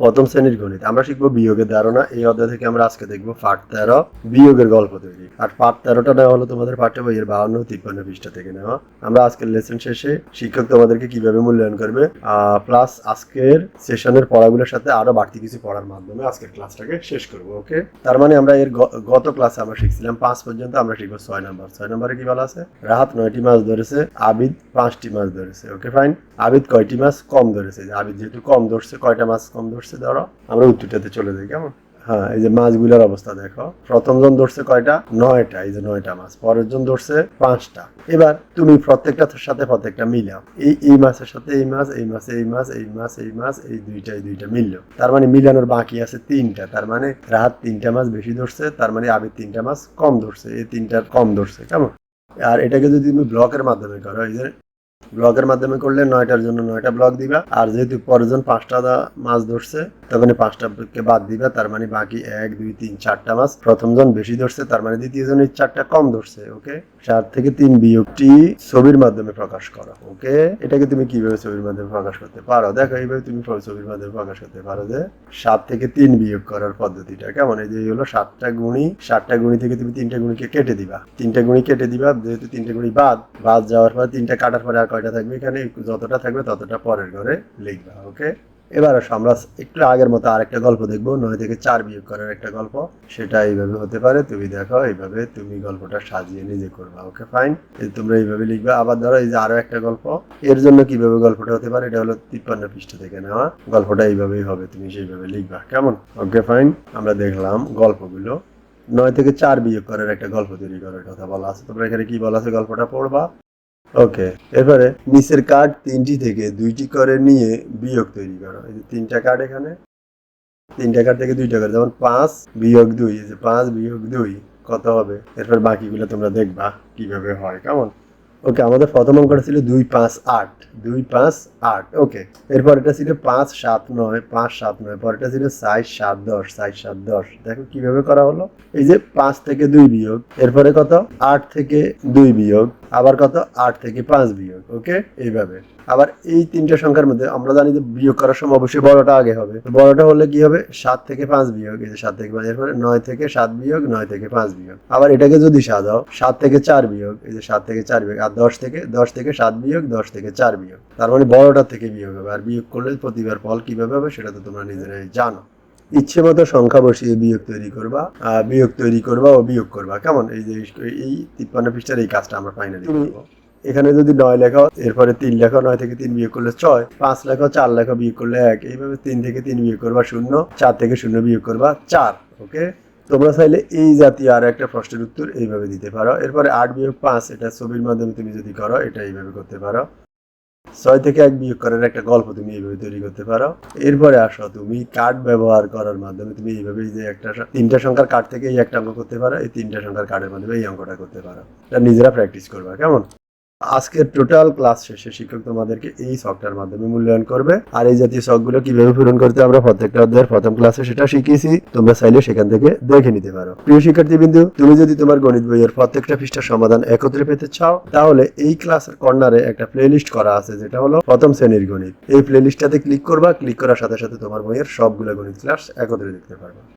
প্রথম শ্রেণির গণিত। আমরা শিখব বিয়োগের ধারণা। এই অধ্যায় থেকে আমরা আজকে দেখব পাঠ তেরো, বিয়োগের গল্প তৈরি। আর পাঠ তেরোটা নেওয়া হলো তোমাদের পাঠ্য বইয়ের বাহান্ন, তিপ্পান্ন পৃষ্ঠা থেকে নেওয়া। আমরা আজকের লেসন শেষে শিক্ষক তোমাদেরকে কীভাবে মূল্যায়ন করবে প্লাস আজকের সেশনের পড়াগুলোর সাথে আরও বাড়তি কিছু পড়ার মাধ্যমে আজকের ক্লাসটাকে শেষ করব ওকে তার মানে আমরা এর গত ক্লাসে আমরা শিখছিলাম পাঁচ পর্যন্ত, আমরা শিখব ছয় নাম্বার। ছয় নম্বরে কি বলা আছে? রাহাত নয়টি মাছ ধরেছে, আবিদ পাঁচটি মাছ ধরেছে ওকে ফাইন আবিদ কয়টি মাছ কম ধরেছে। আবিদ যেহেতু কম ধরছে, কয়টা মাছ কম ধরছে? ধরো। আমরা উত্তরটাতে চলে যাই, কেমন? হ্যাঁ এই যে মাছগুলোর অবস্থা দেখো। প্রথম জন ধরছে কয়টা? নয়টা, এই যে নয়টা মাছ। পরের জন ধরছে পাঁচটা। এবার তুমি প্রত্যেকটার সাথে প্রত্যেকটা মিলাও। এই এই মাছের সাথে এই মাছ এই মাছ এই মাছ এই মাছ এই মাছ, এই দুইটা এই দুইটা মিললো। তার মানে মিলানোর বাকি আছে তিনটা। তার মানে রাহাত তিনটা মাছ বেশি ধরছে, তার মানে আবির তিনটা মাছ কম ধরছে। এই তিনটার কম ধরছে, কেমন? আর এটাকে যদি তুমি ব্লকের মাধ্যমে করো, এই যে ব্লকের মাধ্যমে করলে নয়টার জন্য নয়টা ব্লগ দিবা। আর যেহেতু পরেরজন পাঁচটা মাছ ধরছে তখন এই পাঁচটাকে বাদ দিবা, তার মানে বাকি এক, দুই, তিন, চারটা মাছ প্রথম জন বেশি ধরছে, তার মানে দ্বিতীয় জনের চারটা কম ধরছে, ওকে? চার থেকে তিন বিয়োগটি ছবির মাধ্যমে প্রকাশ করো, ওকে? এটাকে তুমি কীভাবে ছবির মাধ্যমে প্রকাশ করতে পারো? দেখো, এইভাবে তুমি ছবির মাধ্যমে প্রকাশ করতে পারো যে সাত থেকে তিন বিয়োগ করার পদ্ধতিটা, কেমন? এই যে হলো সাতটা গুণি সাতটা গুণি থেকে তুমি তিনটা গুণিকে কেটে দিবা। তিনটা গুণি কেটে দিবা, যেহেতু তিনটা গুণি বাদ বাদ যাওয়ার পর, তিনটা কাটার পরে আর কয়টা থাকবে এখানে? যতটা থাকবে ততটা পরের ঘরে লিখবা, ওকে? এবার আসো, আমরা একটু আগের মতো আরেকটা গল্প দেখব, নয় থেকে চার বিয়োগ করার একটা গল্প। সেটা এইভাবে হতে পারে, তুমি দেখো, এইভাবে তুমি গল্পটা সাজিয়ে নিজে করবা, ওকে ফাইন তোমরা এইভাবে লিখবে। আবার ধরো এই যে আরও একটা গল্প, এর জন্য কীভাবে গল্পটা হতে পারে, এটা হলো তিপ্পান্ন পৃষ্ঠা থেকে নেওয়া। গল্পটা এইভাবেই হবে, তুমি সেইভাবে লিখবা, কেমন? ওকে ফাইন আমরা দেখলাম গল্পগুলো। নয় থেকে চার বিয়োগ করার একটা গল্প তৈরি করার কথা বলা আছে। তোমরা এখানে কি বলা আছে? গল্পটা পড়বা। ওকে এরপরে নিচের কার্ড তিনটি থেকে দুইটি করে নিয়ে বিয়োগ তৈরি করো। এই যে তিনটা কার্ড এখানে, তিনটা কার্ড থেকে দুইটা করে, যেমন পাঁচ বিয়োগ দুই, এই যে পাঁচ বিয়োগ দুই, কত হবে? এরপর বাকিগুলো তোমরা দেখবা কীভাবে হয়, কেমন? ওকে আমাদের প্রথম অঙ্কটা ছিল দুই পাঁচ আট, দুই পাঁচ আট ওকে এরপর এটা ছিল পাঁচ সাত নয়, পাঁচ সাত নয়, পরেরটা ছিল সাইজ সাত দশ সাইজ সাত দশ। দেখো কীভাবে করা হলো? এই যে পাঁচ থেকে দুই বিয়োগ, এরপরে কত? আট থেকে দুই বিয়োগ আবার কত? আট থেকে পাঁচ বিয়োগ, ওকে? এইভাবে। আবার এই তিনটা সংখ্যার মধ্যে আমরা জানি যে বিয়োগ করার সময় অবশ্যই বড়টা আগে হবে। বড়টা হলে কি হবে? সাত থেকে পাঁচ বিয়োগ, এই যে সাত থেকে পাঁচ, এরপরে নয় থেকে সাত বিয়োগ, নয় থেকে পাঁচ বিয়োগ। আবার এটাকে যদি সাজাও সাত থেকে চার বিয়োগ, এই যে সাত থেকে চার বিয়োগ, আর দশ থেকে দশ থেকে সাত বিয়োগ, দশ থেকে চার বিয়োগ। তার মানে বড়টা থেকে বিয়োগ হবে। আর বিয়োগ করলে প্রতিবার ফল কীভাবে হবে সেটা তো তোমরা নিজেরাই জানো। ইচ্ছে মতো সংখ্যা বসিয়ে বিয়োগ তৈরি করবা বিয়োগ তৈরি করবা ও বিয়োগ করবা। কেমন? এই যে এই তিপ্পান্ন পৃষ্ঠার এই কাজটা আমরা ফাইনালি করব। এখানে যদি নয় লেখা এরপরে তিন লেখা নয় থেকে তিন বিয়োগ করলে ছয় পাঁচ লেখা চার লেখা বিয়োগ করলে এক। এইভাবে তিন থেকে তিন বিয়োগ করবা শূন্য চার থেকে শূন্য বিয়োগ করবা চার ওকে তোমরা চাইলে এই জাতীয় আর একটা প্রশ্নের উত্তর এইভাবে দিতে পারো। এরপরে আট বিয়োগ পাঁচ এটা ছবির মাধ্যমে তুমি যদি করো এটা এইভাবে করতে পারো। ছয় থেকে এক বিয়োগ করার একটা গল্প তুমি এইভাবে তৈরি করতে পারো। এরপরে আসো তুমি কার্ড ব্যবহার করার মাধ্যমে তুমি এইভাবে যে একটা তিনটা সংখ্যার কার্ড থেকে এই একটা অঙ্ক করতে পারো, এই তিনটা সংখ্যার কার্ডের মাধ্যমে এই অঙ্কটা করতে পারো। নিজেরা প্র্যাকটিস করবা, কেমন? আজকের টোটাল ক্লাস শেষে শিক্ষক তোমাদেরকে এই শখটার মাধ্যমে মূল্যায়ন করবে। আর এই জাতীয় শখগুলো কীভাবে পূরণ করতে আমরা প্রত্যেকটা অধ্যায়ের প্রথম ক্লাসে সেটা শিখিয়েছি। তোমরা চাইলে সেখান থেকে দেখে নিতে পারো। প্রিয় শিক্ষার্থী বিন্দু তুমি যদি তোমার গণিত বইয়ের প্রত্যেকটা পৃষ্ঠার সমাধান একত্রে পেতে চাও, তাহলে এই ক্লাসের কর্নারে একটা প্লেলিস্ট করা আছে, যেটা হলো প্রথম শ্রেণির গণিত। এই প্লেলিস্টটাতে ক্লিক করবা ক্লিক করার সাথে সাথে তোমার বইয়ের সবগুলো গণিত ক্লাস একত্রে দেখতে পারবা।